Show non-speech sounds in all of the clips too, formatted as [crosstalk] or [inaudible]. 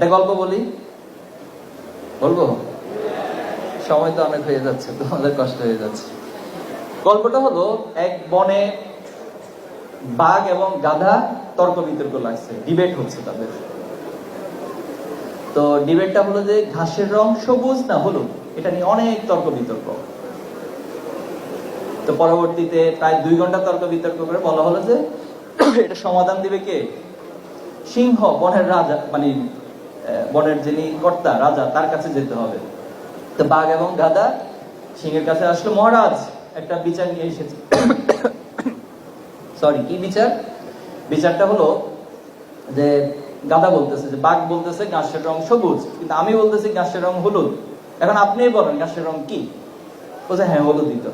একটা গল্প বলি? বলব? সময় তো অনেক হয়ে যাচ্ছে তোমাদের কষ্ট হয়ে যাচ্ছে। গল্পটা হলো, এক বনে বাঘ এবং গাধা তর্ক বিতর্ক লাগছে, ডিবেট হচ্ছে তাদের। তো ডিবেটটা হলো যে ঘাসের রং সবুজ না হলুদ? এটা নিয়ে অনেক তর্ক বিতর্ক। তো পরবর্তীতে প্রায় দুই ঘণ্টা তর্ক বিতর্ক করে বলা হলো যে, এটা সমাধান দিবে কে? সিংহ, বনের রাজা মানে বনের যিনি কর্তা, রাজা, তার কাছে যেতে হবে। তো বাঘ এবং গাদা সিংহের কাছে আসলো, মহারাজ, একটা বিচার নিয়ে এসেছে। সরি [coughs] কি বিচার? বিচারটা হলো যে গাদা বলতেছে যে, বাঘ বলতেছে ঘাসের রং সবুজ, কিন্তু আমি বলতেছি ঘাসের রং হলুদ। এখন আপনিই বলেন, ঘাসের রং কি? বলছে হ্যাঁ হলুদই তো।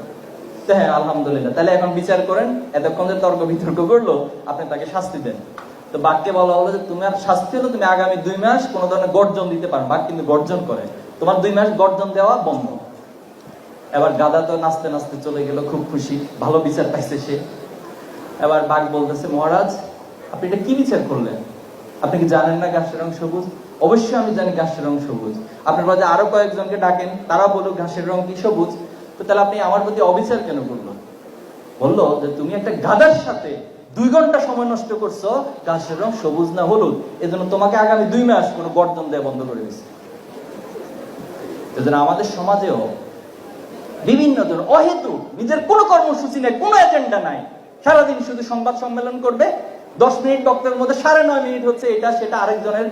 তো হ্যাঁ আলহামদুলিল্লাহ। তাহলে এখন বিচার করেন, এতক্ষণ যে তর্ক বিতর্ক করল, আপনি তাকে শাস্তি দেন। তো বাঘকে বলা হলো যে তুমি আর শাস্তি হলো তুমি আগামী দুই মাস কোন ধরনের গর্জন দিতে পারো বাঘ কিন্তু গর্জন করে। তোমার দুই মাস গর্জন দেওয়া বন্ধ। এবার গাদা তো নাচতে নাচতে চলে গেল, খুব খুশি। ভালো বিচার পাইছে সে। এবার বাঘ বলতেছে, মহারাজ, আপনি এটা কি বিচার করলেন? আপনি কি জানেন না ঘাসের রং সবুজ? অবশ্যই আমি জানি ঘাসের রং সবুজ। আপনার মাঝে আরও কয়েকজনকে ডাকেন তারা বলুক ঘাসের রং কি সবুজ। তো তাহলে আপনি আমার প্রতি অবিচার কেন করল বলল যে, তুমি একটা গাদার সাথে দুই ঘণ্টা সময় নষ্ট করছ ঘাসের রং সবুজ না হলুদ? এজন্য তোমাকে আগামী দুই মাস কোনো গর্জন দেওয়া বন্ধ করে দিচ্ছে এজন্য আমাদের সমাজেও বিভিন্ন ধরনের অহেতু নিজের কোনো কর্মসূচি নেই, কোনো এজেন্ডা নাই। সারাদিন শুধু সংবাদ সম্মেলন করবে, দশ মিনিট বক্তব্যের মধ্যে সাড়ে নয় মিনিট হচ্ছে এটা, সেটা আরেকজনের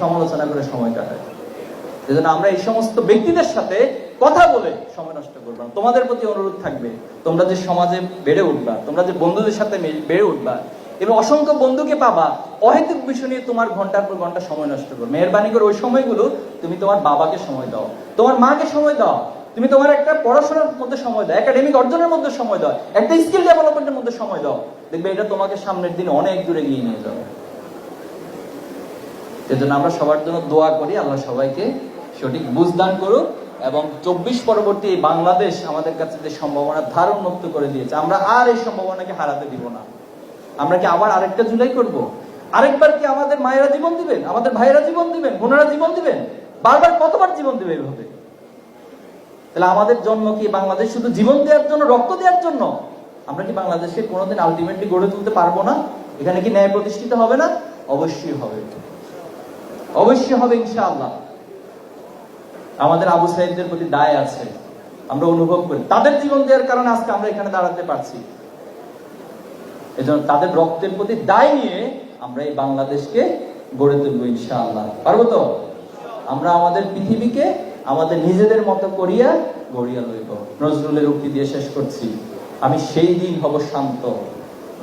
সমালোচনা করে সময় কাটায়। এজন্য আমরা এই সমস্ত ব্যক্তিদের সাথে কথা বলে সময় নষ্ট করব তোমাদের প্রতি অনুরোধ থাকবে, তোমরা যে সমাজে বেড়ে উঠবা, তোমরা যে বন্ধুদের সাথে বেড়ে উঠবা, এবং অসংখ্য বন্ধুকে পাবা, অহেতুক বিষয় নিয়ে তোমার ঘণ্টার পর ঘণ্টা সময় নষ্ট করো মেহরবানি করে ওই সময়গুলো তুমি তোমার বাবাকে সময় দাও, তোমার মাকে সময় দাও, তুমি তোমার একটা পড়াশোনার মধ্যে সময় দাও একাডেমিক অর্জনের মধ্যে সময় দাও, একটা স্কিল ডেভেলপমেন্টের মধ্যে সময় দাও, দেখবে এটা তোমাকে সামনের দিনে অনেক দূরে এগিয়ে নিয়ে যাবে। এজন্য আমরা সবার জন্য দোয়া করি, আল্লাহ সবাইকে সঠিক বুঝদান করুক এবং চব্বিশ পরবর্তী বাংলাদেশ আমাদের কাছে যে সম্ভাবনা ধার উন্মুক্ত করে দিয়েছে, আমরা আর এই সম্ভাবনাকে হারাতে দিব না। আমরা কি আবার আরেকটা জুলাই করব? আরেকবার কি আমাদের মায়েরা জীবন দিবেন? আমাদের ভাইয়েরা জীবন দিবেন? বোনেরা জীবন দিবেন? বারবার কতবার জীবন দিবে এইভাবে তাহলে আমাদের জন্ম কি বাংলাদেশ শুধু জীবন দেওয়ার জন্য, রক্ত দেওয়ার জন্য? আমরা কি বাংলাদেশকে কোনোদিন আলটিমেটলি গড়ে তুলতে পারব না? এখানে কি ন্যায় প্রতিষ্ঠিত হবে না? অবশ্যই হবে। অবশ্যই হবে ইনশাআল্লাহ। আমাদের আবু সাহেবদের প্রতি দায় আছে। আমরা অনুভব করি। তাদের জীবন দেওয়ার কারণে আজকে আমরা এখানে দাঁড়াতে পারছি। এজন্য তাদের রক্তের প্রতি দায় নিয়ে আমরা এই বাংলাদেশকে গড়ে তুলবো ইনশাআল্লাহ। পারব তো? আমরা আমাদের পৃথিবীকে আমাদের নিজেদের মতো করিয়া গড়িয়া লইব। নজরুলের উক্তি দিয়ে শেষ করছি। আমি সেই দিন হব শান্ত,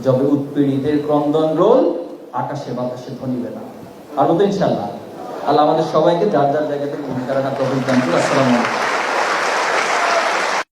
যবে উৎপীড়িতের ক্রন্দন রোল আকাশে বাতাসে ধনিবে না। পারব তো ইনশাআল্লাহ? আল্লাহ আমাদের সবাইকে যার যার জায়গাতে ভূমিকা রাখার তহবিল জানতে আসসালামু আলাইকুম।